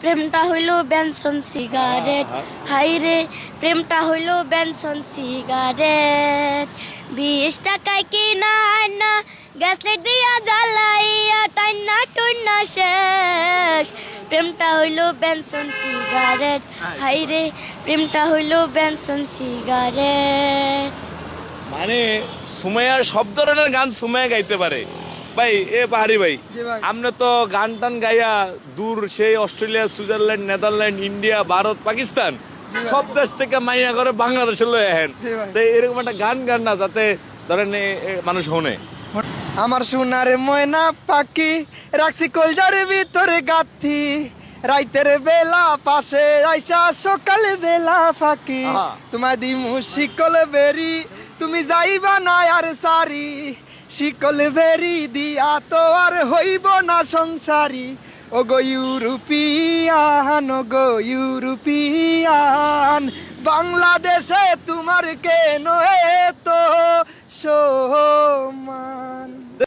প্রেমটা? হইল Benson cigarette. High রে প্রেমটা হইল বেনসন সিগারেট। বিশ টাকায় কিনা না গ্যাস লাইট দিয়া জ্বালাইয়া টাইনা টুইনা শেষ। প্রেমটা হইল বেনসন সিগারেট। হাই রে প্রেমটা হইল বেনসন সিগারেট। মানে সুমাইয়ার সব ধরনের গান সুমাইয়া গাইতে পারে। ভাই এ পাহাড়ি ভাই। আমরা তো গান টান গাইয়া দূর সেই Australia Switzerland Netherland India Bharat Pakistan সব দেশ থেকে মাইয়া করে বাংলাদেশে লয়ে আহেন। তো এরকম একটা গান গান না যাতে ধরেন মানুষ শোনে। আমার সোনার ময়না পাখি রাখছি কলজার ভিতরে গাথি। রাইতের বেলা পাশে আইসা সকাল বেলা ফাঁকি। তোমায় দিমু শিকল বেরি তুমি যাইবা না আর সারি। শিকল ভেরি দিয়া তো আর হইব না সংসারী। ও গো ইউরোপিয়ান ও গো ইউরোপিয়ান, বাংলাদেশে তোমার কেন এত